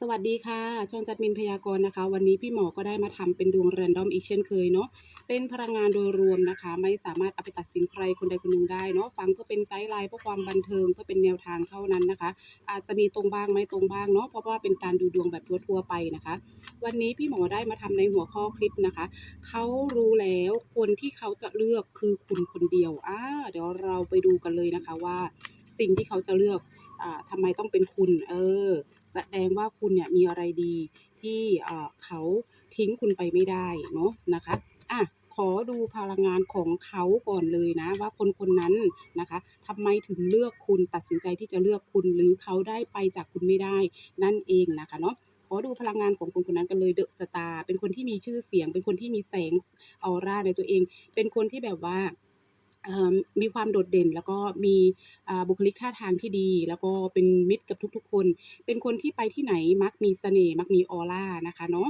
สวัสดีค่ะช่องจัดมินพยากรณ์นะคะ วันนี้พี่หมอก็ได้มาทำเป็นดวงแรนดอมอีกเช่นเคยเนาะเป็นพลังงานโดยรวมนะคะ ไม่สามารถเอาไปตัดสินใครคนใดคนหนึ่งได้เนาะฟังเพื่อเป็นไกด์ไลน์เพื่อความบันเทิงเพื่อเป็นแนวทางเท่านั้นนะคะ อาจจะมีตรงบ้างไม่ตรงบ้างเนาะเพราะว่าเป็นการดูดวงแบบทั่วไปนะคะ วันนี้พี่หมอได้มาทำในหัวข้อคลิปนะคะเขารู้แล้วคนที่เขาจะเลือกคือคุณคนเดียวอ่าเดี๋ยวเราไปดูกันเลยนะคะว่า สิ่งที่เขาจะเลือก ทำไมต้องเป็นคุณ เออ แสดงว่าคุณเนี่ยมีอะไรดีที่เขาทิ้งคุณไปไม่ได้เนาะนะคะอะขอดูพลังงานของเขาก่อนเลยนะ ว่าคนคนนั้นนะคะทำไมถึงเลือกคุณตัดสินใจที่จะเลือกคุณหรือเขาได้ไปจากคุณไม่ได้ นั่นเองนะคะเนาะขอดูพลังงานของคนคนนั้นกันเลยเดอะสตาร์เป็นคนที่มีชื่อเสียง เป็นคนที่มีแสงออร่าในตัวเอง เป็นคนที่แบบว่า มีความโดดเด่น แล้วก็มีบุคลิกท่าทางที่ดี แล้วก็เป็นมิตรกับทุกๆคน เป็นคนที่ไปที่ไหนมักมีเสน่ห์มักมีออร่านะคะเนาะ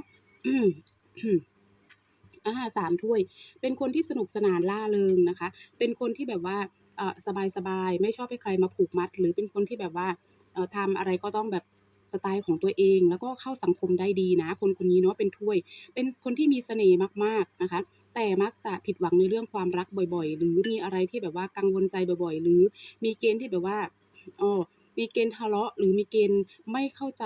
อาสามถ้วย เป็นคนที่สนุกสนานร่าเริงนะคะ เป็นคนที่แบบว่าเอ่อสบายๆไม่ชอบให้ใครมาผูกมัด หรือเป็นคนที่แบบว่าทำอะไรก็ต้องแบบสไตล์ของตัวเอง แล้วก็เข้าสังคมได้ดีนะ คนคนนี้เนาะเป็นถ้วย เป็นคนที่มีเสน่ห์มากๆนะคะ แต่มักจะผิดหวังในเรื่องความรักบ่อยๆ หรือมีอะไรที่แบบว่ากังวลใจบ่อยๆ หรือมีเกณฑ์ที่แบบว่าอ้อมีเกณฑ์ทะเลาะ หรือมีเกณฑ์ไม่เข้าใจ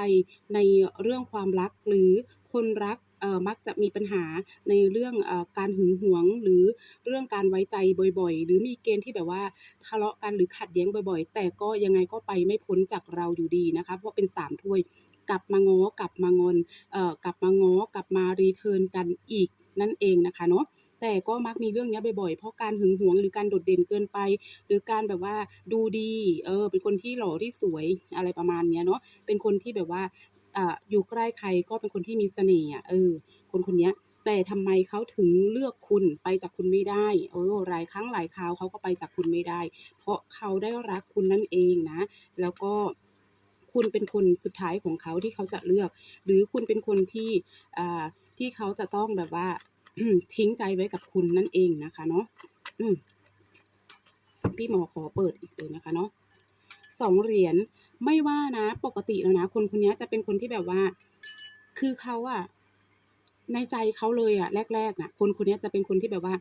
ในเรื่องความรัก หรือคนรักเอ่อมักจะมีปัญหาในเรื่องอการหึงหวง หรือเรื่องการไว้ใจบ่อยๆ หรือมีเกณฑ์ที่แบบว่าทะเลาะกันหรือขัดแย้งบ่อยๆ แต่ก็ยังไงก็ไปไม่พ้นจากเราอยู่ดีนะคะเพราะเป็นสามถ้วย กลับมาง้อกลับมางอนเอ่อกลับมาง้อกลับมารีเทิร์นกันอีกนั่นเองนะคะเนาะ แต่ก็มักมีเรื่องนี้บ่อยๆ เพราะการหึงหวงหรือการโดดเด่นเกินไป หรือการแบบว่าดูดี เออ เป็นคนที่หล่อที่สวยอะไรประมาณเนี้ยเนาะ เป็นคนที่แบบว่าอ่าอยู่ใกล้ใครก็เป็นคนที่มีเสน่ห์อะเออ คนคนนี้แต่ทำไมเขาถึงเลือกคุณไปจากคุณไม่ได้เออหลายครั้งหลายคราวเขาก็ไปจากคุณไม่ได้ เพราะเขาได้รักคุณนั่นเองนะ แล้วก็คุณเป็นคนสุดท้ายของเขาที่เขาจะเลือก หรือคุณเป็นคนที่ที่เขาจะต้องแบบว่า ทิ้งใจไว้กับคุณนั่นเองนะคะเนาะพี่หมอขอเปิดอีกเลยนะคะเนาะสองเหรียญไม่ว่านะ ปกติแล้วนะ คนคนนี้จะเป็นคนที่แบบว่า คือเขาอะในใจเขาเลยอะแรกๆนะคนคนนี้จะเป็นคนที่แบบว่า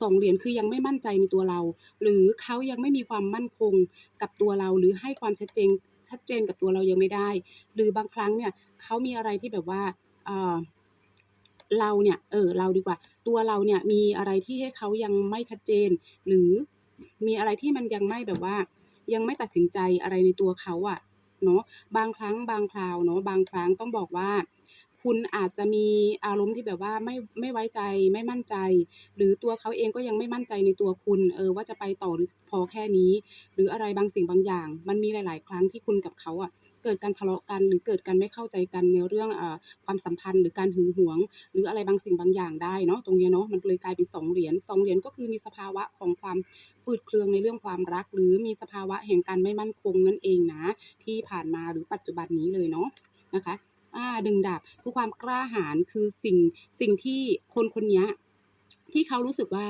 สองเหรียญคือยังไม่มั่นใจในตัวเรา หรือเขายังไม่มีความมั่นคงกับตัวเรา หรือให้ความชัดเจนชัดเจนกับตัวเรายังไม่ได้ หรือบางครั้งเนี่ยเขามีอะไรที่แบบว่าอ่า เราเนี่ยเออเราดีกว่า ตัวเราเนี่ยมีอะไรที่ให้เขายังไม่ชัดเจน หรือมีอะไรที่มันยังไม่แบบว่า ยังไม่ตัดสินใจอะไรในตัวเขาอะเนาะบางครั้งบางคราวเนาะบางครั้งต้องบอกว่า คุณอาจจะมีอารมณ์ที่แบบว่าไม่ไม่ไว้ใจไม่มั่นใจ หรือตัวเขาเองก็ยังไม่มั่นใจในตัวคุณ เออว่าจะไปต่อหรือพอแค่นี้ หรืออะไรบางสิ่งบางอย่าง มันมีหลาย ๆ ครั้งที่คุณกับเขาอะ เกิดการทะเลาะกัน หรือเกิดการไม่เข้าใจกันในเรื่องอความสัมพันธ์ หรือการหึงหวง หรืออะไรบางสิ่งบางอย่างได้เนาะตรงนี้เนาะมันเลยกลายเป็นสองเหรียญสองเหรียญก็คือมีสภาวะของความฝืดเครืองในเรื่องความรัก หรือมีสภาวะแห่งการไม่มั่นคงนั่นเองนะ ที่ผ่านมาหรือปัจจุบันนี้เลยเนาะนะคะอาดึงดาบคือความกล้าหาญคือสิ่งสิ่งที่คนคนนี้ที่เขารู้สึกว่า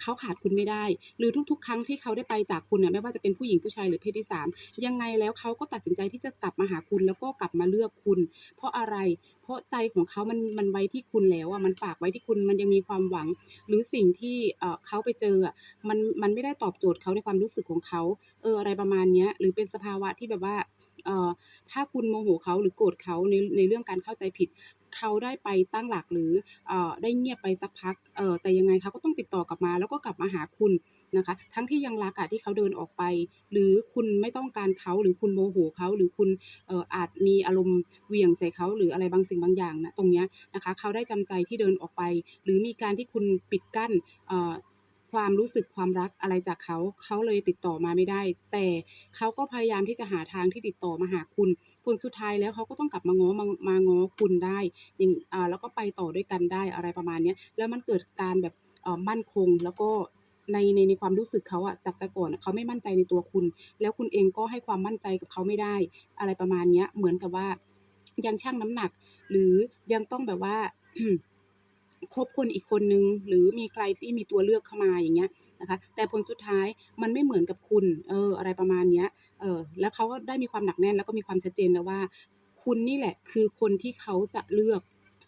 เขาขาดคุณไม่ได้ หรือทุกๆ ครั้งที่เขาได้ไปจากคุณน่ะไม่ว่าจะเป็นผู้หญิงผู้ชายหรือเพศที่3ยังไงแล้วเขาก็ตัดสินใจที่จะกลับมาหาคุณแล้วก็กลับมาเลือกคุณ เพราะอะไร เพราะใจของเขามันมันไว้ที่คุณแล้วอะมันฝากไว้ที่คุณมันยังมีความหวัง หรือสิ่งที่เขาไปเจออะมันมันไม่ได้ตอบโจทย์เขาในความรู้สึกของเขาเอออะไรประมาณเนี้ยหรือเป็นสภาวะที่แบบว่าถ้าคุณโมโหเขาหรือโกรธเขาในในเรื่องการเข้าใจผิด เขาได้ไปตั้งหลักหรือเอ่อได้เงียบไปสักพักเอ่อแต่ยังไงเขาก็ต้องติดต่อกลับมา แล้วก็กลับมาหาคุณนะคะ ทั้งที่ยังรักอะที่เขาเดินออกไป หรือคุณไม่ต้องการเขาหรือคุณโมโหเขาหรือคุณเอ่ออาจมีอารมณ์เหวี่ยงใส่เขาหรืออะไรบางสิ่งบางอย่างณตรงเนี้ยนะคะ เขาได้จำใจที่เดินออกไป หรือมีการที่คุณปิดกั้นเอ่อความรู้สึกความรักอะไรจากเขา เขาเลยติดต่อมาไม่ได้ แต่เขาก็พยายามที่จะหาทางที่ติดต่อมาหาคุณ ผลสุดท้ายแล้วเขาก็ต้องกลับมาง้อมามาง้อคุณได้อย่างอ่าแล้วก็ไปต่อด้วยกันได้อะไรประมาณเนี้ยแล้วมันเกิดการแบบอ่มั่นคงแล้วก็ในในในความรู้สึกเขาอะจากแต่ก่อนเขาไม่มั่นใจในตัวคุณ แล้วคุณเองก็ให้ความมั่นใจกับเขาไม่ได้ อะไรประมาณเนี้ย เหมือนกับว่ายังชั่งน้ำหนัก หรือยังต้องแบบว่าคบคนอีกคนนึง หรือมีใครที่มีตัวเลือกเข้ามาอย่างเงี้ย นะคะ แต่ผลสุดท้ายมันไม่เหมือนกับคุณ เออ อะไรประมาณเนี้ย เออ แล้วเขาก็ได้มีความหนักแน่นแล้วก็มีความชัดเจนแล้วว่า คุณนี่แหละคือคนที่เขาจะเลือก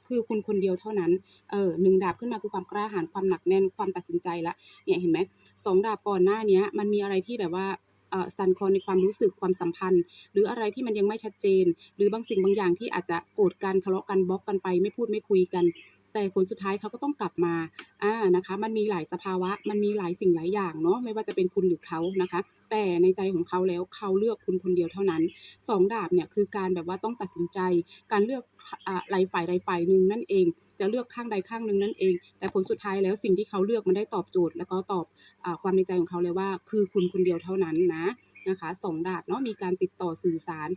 คือคุณคนเดียวเท่านั้น เออหนึ่งดาบขึ้นมาคือความกล้าหาญความหนักแน่นความตัดสินใจล้วเนี่ยเห็นไหมสองดาบก่อนหน้าเนี้ยมันมีอะไรที่แบบว่าสั่นคลอนในความรู้สึกความสัมพันธ์ หรืออะไรที่มันยังไม่ชัดเจน หรือบางสิ่งบางอย่างที่อาจจะโกรธกันทะเลาะกันบล็อกกันไป ไม่พูดไม่คุยกัน แต่ผลสุดท้ายเขาก็ต้องกลับมาอ่านะคะ มันมีหลายสภาวะ มันมีหลายสิ่งหลายอย่างเนาะไม่ว่าจะเป็นคุณหรือเขานะคะ แต่ในใจของเขาแล้วเขาเลือกคุณคนเดียวเท่านั้นสองดาบเนี่ยคือการแบบว่าต้องตัดสินใจ การเลือกอ่าไรฝ่ายใดฝ่ายหนึ่งนั่นเอง จะเลือกข้างใดข้างหนึ่งนั่นเอง แต่ผลสุดท้ายแล้วสิ่งที่เขาเลือกมันได้ตอบโจทย์ แล้วก็ตอบอความในใจของเขาเลยว่า คือคุณคนเดียวเท่านั้นนะ นะคะสองดาบเนาะมีการติดต่อสื่อสาร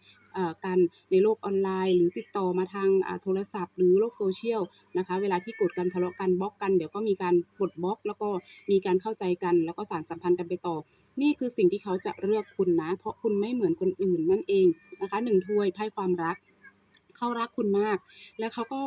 กันในโลกออนไลน์ หรือติดต่อมาทางโทรศัพท์ หรือโลก social นะคะเวลาที่กรธกันทะเลาะกันบล็อกกันเดี๋ยวก็มีการปลดบล็อก แล้วก็มีการเข้าใจกัน แล้วก็สานสัมพันธ์กันไปต่อ นี่คือสิ่งที่เขาจะเลือกคุณนะ เพราะคุณไม่เหมือนคนอื่นนั่นเองนะคะหนึ่งถ้วยไพ่ความรักเขารักคุณมาก และเขาก็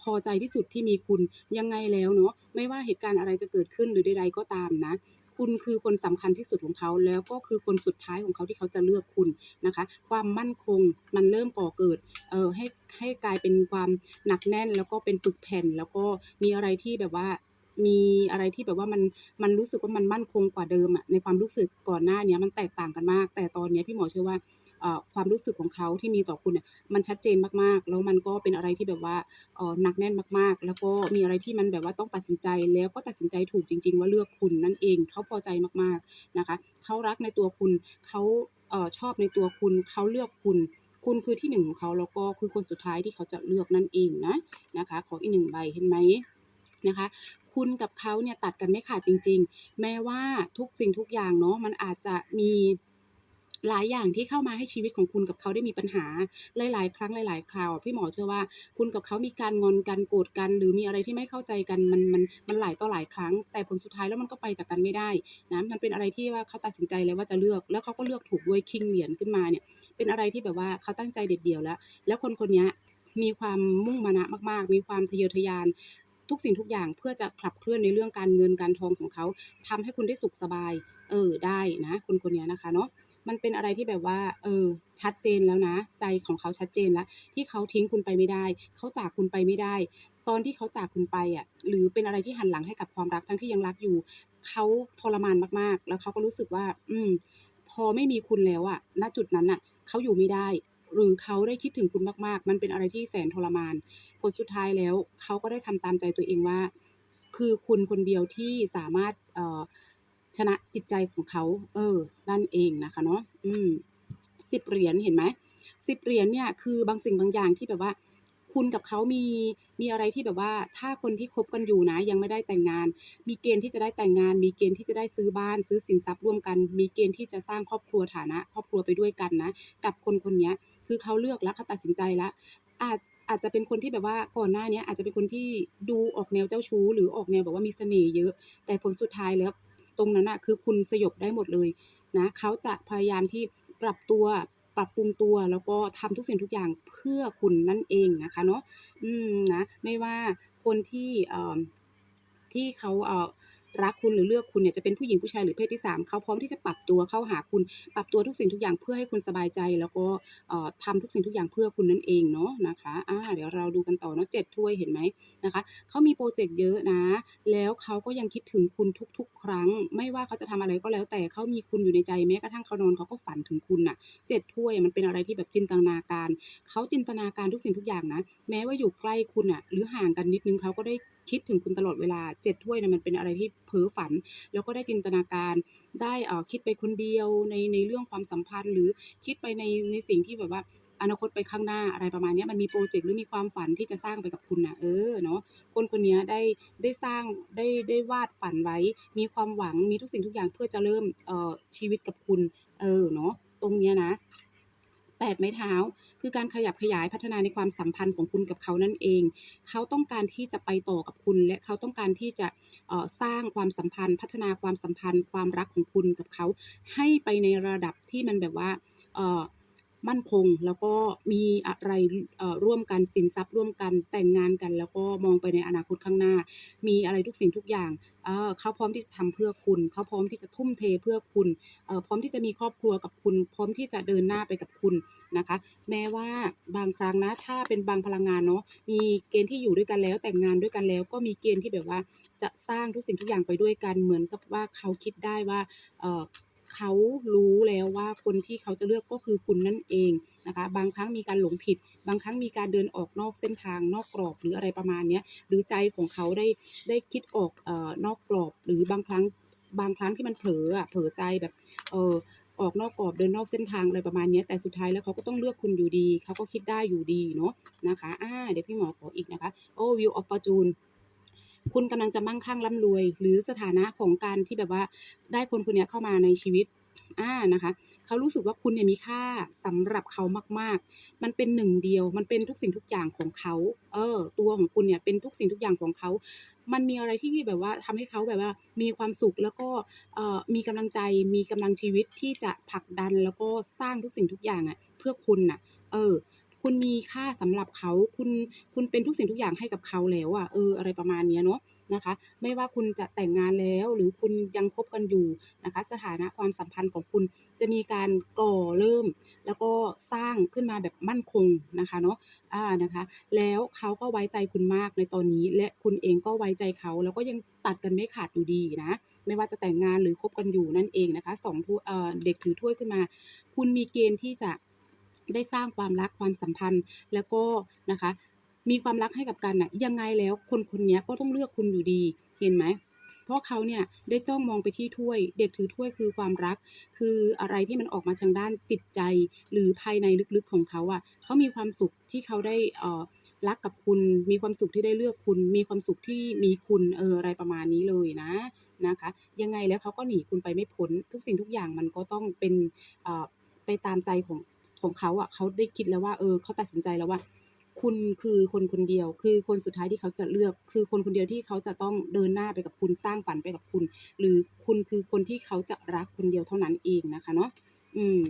พอใจที่สุดที่มีคุณยังไงแล้วเนาะไม่ว่าเหตุการณ์อะไรจะเกิดขึ้นหรือใดๆก็ตามนะ คุณคือคนสำคัญที่สุดของเขาแล้วก็คือคนสุดท้ายของเขาที่เขาจะเลือกคุณนะคะ ความมั่นคงมันเริ่มก่อเกิดเอ่อให้ให้กลายเป็นความหนักแน่น แล้วก็เป็นปึกแผ่น แล้วก็มีอะไรที่แบบว่ามีอะไรที่แบบว่ามันมันรู้สึกว่ามันมั่นคงกว่าเดิมอะในความรู้สึกก่อนหน้าเนี้ยมันแตกต่างกันมาก แต่ตอนเนี้ยพี่หมอเชื่อว่า ความรู้สึกของเขาที่มีต่อคุณเนี่ยมันชัดเจนมากๆ แล้วมันก็เป็นอะไรที่แบบว่าหนักแน่นมากๆ แล้วก็มีอะไรที่มันแบบว่าต้องตัดสินใจแล้วก็ตัดสินใจถูกจริง ๆ ว่าเลือกคุณนั่นเองเขาพอใจมากๆนะคะเขารักในตัวคุณเขาอชอบในตัวคุณเขาเลือกคุณคุณคือที่หนึ่งของเขาแล้วก็คือคนสุดท้ายที่เขาจะเลือกนั่นเองนะนะคะ ขออีกหนึ่งใบเห็นไหมนะคะ คุณกับเขาเนี่ยตัดกันไม่ขาดจริง ๆ แม้ว่าทุกสิ่งทุกอย่างเนาะมันอาจจะมี หลายอย่างที่เข้ามาให้ชีวิตของคุณกับเขาได้มีปัญหาหลาย ๆ ครั้งหลาย ๆ คราวพี่หมอเชื่อว่าคุณกับเขามีการงอนกันโกรธกัน หรือมีอะไรที่ไม่เข้าใจกันมันมันมันหลายต่อหลายครั้ง แต่ผลสุดท้ายแล้วมันก็ไปจากกันไม่ได้นะมันเป็นอะไรที่ว่าเขาตัดสินใจแล้วว่าจะเลือก แล้วเขาก็เลือกถูกด้วยคิงเหรียญขึ้นมาเนี่ยเป็นอะไรที่แบบว่าเขาตั้งใจเด็ดเดี่ยวแล้ว แล้วคนคนนี้มีความมุ่งมานะมาก ๆ มีความทะเยอทะยานทุกสิ่งทุกอย่างเพื่อจะขับเคลื่อนในเรื่องการเงินการทองของเขาทำให้คุณได้สุขสบาย เออได้นะคนคนนี้นะคะเนาะ มันเป็นอะไรที่แบบว่า เออ ชัดเจนแล้วนะ ใจของเขาชัดเจนแล้วที่เขาทิ้งคุณไปไม่ได้ เขาจากคุณไปไม่ได้ ตอนที่เขาจากคุณไปอะ หรือเป็นอะไรที่หันหลังให้กับความรักทั้งที่ยังรักอยู่ เขาทรมานมากๆ แล้วเขาก็รู้สึกว่า อืม พอไม่มีคุณแล้วอะ ณจุดนั้นน่ะ เขาอยู่ไม่ได้ หรือเขาได้คิดถึงคุณมากๆ มันเป็นอะไรที่แสนทรมาน ผลสุดท้ายแล้ว เขาก็ได้ทำตามใจตัวเองว่า คือคุณคนเดียวที่สามารถเอ่อ ชนะจิตใจของเขา เออ นั่นเองนะคะเนาะอืมสิบเหรียญเห็นไหมสิบเหรียญเนี่ยคือบางสิ่งบางอย่างที่แบบว่า คุณกับเขามีมีอะไรที่แบบว่า ถ้าคนที่คบกันอยู่นะ ยังไม่ได้แต่งงาน มีเกณฑ์ที่จะได้แต่งงาน มีเกณฑ์ที่จะได้ซื้อบ้าน ซื้อสินทรัพย์ร่วมกัน มีเกณฑ์ที่จะสร้างครอบครัวฐานะ ครอบครัวไปด้วยกันนะ กับคนคนนี้คือเขาเลือกแล้วเขาตัดสินใจแล้วอาจอาจจะเป็นคนที่แบบว่าก่อนหน้านี้อาจจะเป็นคนที่ดูออกแนวเจ้าชู้ หรือออกแนวแบบว่ามีเสน่ห์เยอะ แต่ผลสุดท้ายแล้ว ตรงนั้นน่ะคือคุณสยบได้หมดเลยนะเขาจะพยายามที่ปรับตัวปรับปรุงตัวแล้วก็ทำทุกสิ่งทุกอย่างเพื่อคุณนั่นเองนะคะเนาะอืมนะไม่ว่าคนที่เอ่อที่เขาเอ่อ รักคุณหรือเลือกคุณเนี่ยจะเป็นผู้หญิงผู้ชายหรือเพศที่ 3เขาพร้อมที่จะปรับตัวเข้าหาคุณ ปรับตัวทุกสิ่งทุกอย่างเพื่อให้คุณสบายใจ แล้วก็เอ่อทำทุกสิ่งทุกอย่างเพื่อคุณนั่นเองเนาะนะคะอาเดี๋ยวเราดูกันต่อเนาะ7ถ้วยเห็นไหมนะคะเขามีพรเจกต์เยอะนะ แล้วเขาก็ยังคิดถึงคุณทุก ๆ ครั้ง ไม่ว่าเขาจะทำอะไรก็แล้ว แต่เขามีคุณอยู่ในใจแม้กระทั่งเขานอนเขาก็ฝันถึงคุณน่ะ7ถ้วยมันเป็นอะไรที่แบบจินตนาการเขาจินตนาการทุกสิ่งทุกอย่างนะ แม้ว่าอยู่ใกล้คุณน่ะ หรือห่างกันนิดนึงเขาก็ได้ คิดถึงคุณตลอดเวลา7ถ้วยเนี่ยมันเป็นอะไรที่เพ้อฝัน แล้วก็ได้จินตนาการ ได้อ่อคิดไปคนเดียวในในเรื่องความสัมพันธ์ หรือคิดไปในในสิ่งที่แบบว่าอนาคตไปข้างหน้าอะไรประมาณนี้มันมีพรเจกต์หรือมีความฝันที่จะสร้างไปกับคุณนะเออเนาะคนคนนี้ได้ได้สร้างได้ได้วาดฝันไว้ มีความหวังมีทุกสิ่งทุกอย่างเพื่อจะเริ่มเอ่อชีวิตกับคุณ เออเนาะตรงเนี้ยนะ 8 ไม้เท้า คือการขยับขยายพัฒนาในความสัมพันธ์ของคุณกับเขานั่นเอง เขาต้องการที่จะไปต่อกับคุณ และเขาต้องการที่จะสร้างความสัมพันธ์ พัฒนาความสัมพันธ์ ความรักของคุณกับเขา ให้ไปในระดับที่มันแบบว่า มั่นคง แล้วก็มีอะไรร่วมกันสินทรัพย์ร่วมกันแต่งงานกัน แล้วก็มองไปในอนาคตข้างหน้า มีอะไรทุกสิ่งทุกอย่างเขาพร้อมที่จะทำเพื่อคุณ เขาพร้อมที่จะทุ่มเทเพื่อคุณพร้อมที่จะมีครอบครัวกับคุณ พร้อมที่จะเดินหน้าไปกับคุณนะคะ แม้ว่าบางครั้งนะถ้าเป็นบางพลังงานเนาะมีเกณฑ์ที่อยู่ด้วยกันแล้วแต่งงานด้วยกันแล้ว ก็มีเกณฑ์ที่แบบว่าจะสร้างทุกสิ่งทุกอย่างไปด้วยกันเหมือนกับว่าเขาคิดได้ว่า เขารู้แล้วว่าคนที่เขาจะเลือกก็คือคุณนั่นเองนะคะ บางครั้งมีการหลงผิด บางครั้งมีการเดินออกนอกเส้นทางนอกกรอบหรืออะไรประมาณนี้หรือใจของเขาได้ได้คิดออกเอ่อนอกกรอบ หรือบางครั้งบางครั้งที่มันเผลออะเผลอใจแบบเออออกนอกกรอบเดินนอกเส้นทางอะไรประมาณนี้แต่สุดท้ายแล้วเขาก็ต้องเลือกคุณอยู่ดี เขาก็คิดได้อยู่ดีเนาะนะคะอ่าเดี๋ยวพี่หมอขออีกนะคะโอ้ View of Fortune คุณกำลังจะมั่งคั่งร่ำรวย หรือสถานะของการที่แบบว่าได้คนคนนี้เข้ามาในชีวิตอ่านะคะเขารู้สึกว่าคุณเนี่ยมีค่าสำหรับเขามาก ๆ มันเป็นหนึ่งเดียว มันเป็นทุกสิ่งทุกอย่างของเขา เออ ตัวของคุณเนี่ยเป็นทุกสิ่งทุกอย่างของเขา มันมีอะไรที่แบบว่าทำให้เขาแบบว่า มีความสุขแล้วก็เอ่อมีกำลังใจ มีกำลังชีวิตที่จะผลักดันแล้วก็สร้างทุกสิ่งทุกอย่างอะเพื่อคุณน่ะ เออ คุณมีค่าสำหรับเขาคุณคุณเป็นทุกสิ่งทุกอย่างให้กับเขาแล้วอะเอออะไรประมาณนี้เนาะนะคะ ไม่ว่าคุณจะแต่งงานแล้วหรือคุณยังคบกันอยู่นะคะ สถานะความสัมพันธ์ของคุณจะมีการก่อเริ่ม แล้วก็สร้างขึ้นมาแบบมั่นคงนะคะเนาะอ่านะคะ แล้วเขาก็ไว้ใจคุณมากในตอนนี้ และคุณเองก็ไว้ใจเขา แล้วก็ยังตัดกันไม่ขาดอยู่ดีนะไม่ว่าจะแต่งงานหรือคบกันอยู่นั่นเองนะคะสองถ้วยเด็กถือถ้วยขึ้นมา คุณมีเกณฑ์ที่จะ ได้สร้างความรักความสัมพันธ์แล้วก็นะคะมีความรักให้กับกันน่ะยังไงแล้วคนคนนี้ก็ต้องเลือกคุณอยู่ดีเห็นไหมเพราะเขาเนี่ยได้จ้องมองไปที่ถ้วย เด็กถือถ้วยคือความรัก คืออะไรที่มันออกมาทางด้านจิตใจ หรือภายในลึกๆของเขาอะเขามีความสุขที่เขาได้เอ่อรักกับคุณ มีความสุขที่ได้เลือกคุณ มีความสุขที่มีคุณเอออะไรประมาณนี้เลยนะนะคะ ยังไงแล้วเขาก็หนีคุณไปไม่พ้นทุกสิ่งทุกอย่างมันก็ต้องเป็นเอ่อไปตามใจของ ของเขาอะเขาได้คิดแล้วว่าเออเขาตัดสินใจแล้วว่า คุณคือคนคนเดียว คือคนสุดท้ายที่เขาจะเลือก คือคนคนเดียวที่เขาจะต้องเดินหน้าไปกับคุณสร้างฝันไปกับคุณ หรือคุณคือคนที่เขาจะรักคนเดียวเท่านั้นเองนะคะเนาะอืม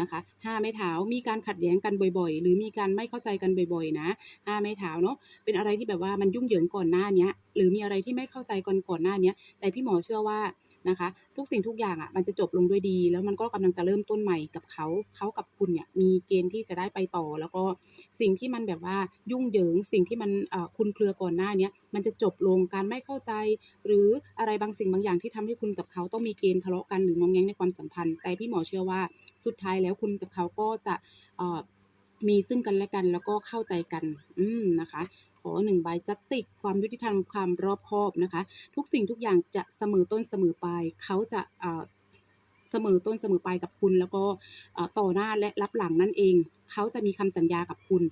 นะคะห้าไม้เท้ามีการขัดแย้งกันบ่อยๆ หรือมีการไม่เข้าใจกันบ่อยๆนะห้าไม้เท้าเนาะเป็นอะไรที่แบบว่ามันยุ่งเหยิงก่อนหน้าเนี้ยหรือมีอะไรที่ไม่เข้าใจกันก่อนหน้าเนี้ยแต่พี่หมอเชื่อว่า นะคะ ทุกสิ่งทุกอย่างอะมันจะจบลงด้วยดี แล้วมันก็กำลังจะเริ่มต้นใหม่กับเขาเขากับคุณเนี่ยมีเกณฑ์ที่จะได้ไปต่อ แล้วก็สิ่งที่มันแบบว่ายุ่งเหยิงสิ่งที่มันเอ่อคลุมเครือก่อนหน้าเนี้ยมันจะจบลงการไม่เข้าใจ หรืออะไรบางสิ่งบางอย่างที่ทำให้คุณกับเขาต้องมีเกณฑ์ทะเลาะกันหรืององแงงในความสัมพันธ์ แต่พี่หมอเชื่อว่าสุดท้ายแล้วคุณกับเขาก็จะ มีซึ่งกันและกันแล้วก็เข้าใจกัน อืมนะคะ ขอหนึ่งใบจัตติกความยุติธรรมความรอบคอบนะคะ ทุกสิ่งทุกอย่างจะเสมอต้นเสมอปลายเขาจะเอ่อเสมอต้นเสมอปลายกับคุณ แล้วก็ต่อหน้าและรับหลังนั่นเอง เขาจะมีคำสัญญากับคุณ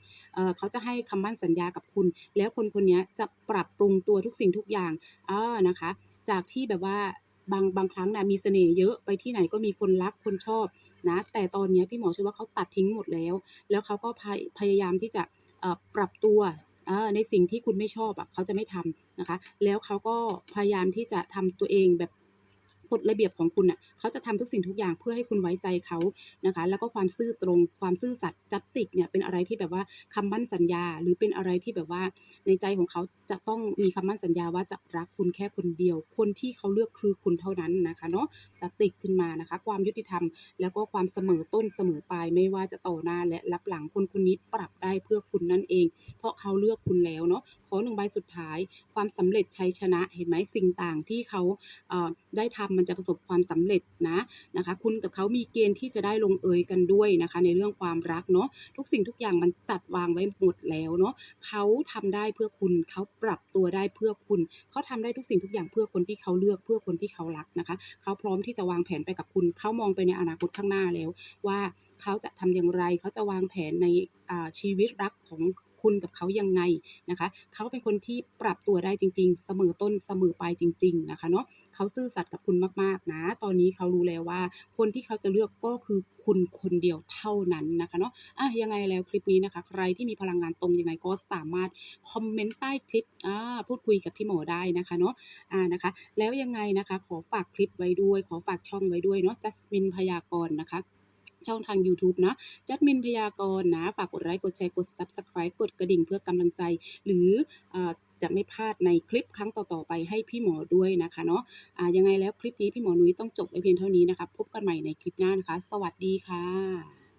เขาจะให้คำมั่นสัญญากับคุณ แล้วคนคนนี้จะปรับปรุงตัวทุกสิ่งทุกอย่างอนะคะ จากที่แบบว่า บางบางครั้งนะมีเสน่ห์เยอะไปที่ไหนก็มีคนรักคนชอบนะ แต่ตอนนี้พี่หมอเชื่อว่าเขาตัดทิ้งหมดแล้ว แล้วเขาก็พยพยายามที่จะปรับตัวในสิ่งที่คุณไม่ชอบอะเขาจะไม่ทำนะคะ แล้วเขาก็พยายามที่จะทำตัวเองแบบ กฎระเบียบของคุณน่ะเขาจะทำทุกสิ่งทุกอย่างเพื่อให้คุณไว้ใจเขานะคะ แล้วก็ความซื่อตรงความซื่อสัตย์จัตติกเนี่ยเป็นอะไรที่แบบว่าคำมั่นสัญญา หรือเป็นอะไรที่แบบว่าในใจของเขาจะต้องมีคำมั่นสัญญาว่าจะรักคุณแค่คนเดียว คนที่เขาเลือกคือคุณเท่านั้นนะคะเนาะจัตติกขึ้นมานะคะ ความยุติธรรม แล้วก็ความเสมอต้นเสมอปลายไม่ว่าจะต่อหน้าและรับหลังคนคนนี้ปรับได้เพื่อคุณนั่นเอง เพราะเขาเลือกคุณแล้วเนาะขอหนึ่งใบสุดท้าย ความสำเร็จชัยชนะเห็นไหมสิ่งต่างที่เขาเอ่อได้ทำมันจะประสบความสำเร็จนะนะคะ คุณกับเขามีเกณฑ์ที่จะได้ลงเอยกันด้วยนะคะ ในเรื่องความรักเนาะทุกสิ่งทุกอย่างมันจัดวางไว้หมดแล้วเนาะเขาทำได้เพื่อคุณเขาปรับตัวได้เพื่อคุณ เขาทำได้ทุกสิ่งทุกอย่างเพื่อคนที่เขาเลือกเพื่อคนที่เขารักนะคะ เขาพร้อมที่จะวางแผนไปกับคุณ เขามองไปในอนาคตข้างหน้าแล้ว ว่าเขาจะทำอย่างไร เขาจะวางแผนในชีวิตรักของคุณกับเขายังไงนะคะ เขาเป็นคนที่ปรับตัวได้จริง ๆ เสมอต้นเสมอปลายจริง ๆ นะคะเนาะ เขาซื่อสัตย์กับคุณมากๆนะ ตอนนี้เขารู้แล้วว่า คนที่เขาจะเลือกก็คือคุณคนเดียวเท่านั้นนะคะเนาะอะยังไงแล้วคลิปนี้นะคะ ใครที่มีพลังงานตรงยังไงก็สามารถคอมเมนต์ใต้คลิปอ่าพูดคุยกับพี่หมอได้นะคะเนาะอ่านะคะ แล้วยังไงนะคะ ขอฝากคลิปไว้ด้วย ขอฝากช่องไว้ด้วยเนาะจัสมินพยากรณ์นะคะช่องทางยูทูบเนาะจัดมินพยากรณ์นะ ฝากกดไลค์ กดแชร์ กด Subscribe กดกระดิ่งเพื่อกำลังใจ หรืออ จะไม่พลาดในคลิปครั้งต่อๆไปให้พี่หมอด้วยนะคะเนาะอ่ายังไงแล้วคลิปนี้พี่หมอนุ้ยต้องจบไว้เพียงเท่านี้นะคะ พบกันใหม่ในคลิปหน้านะคะ สวัสดีค่ะ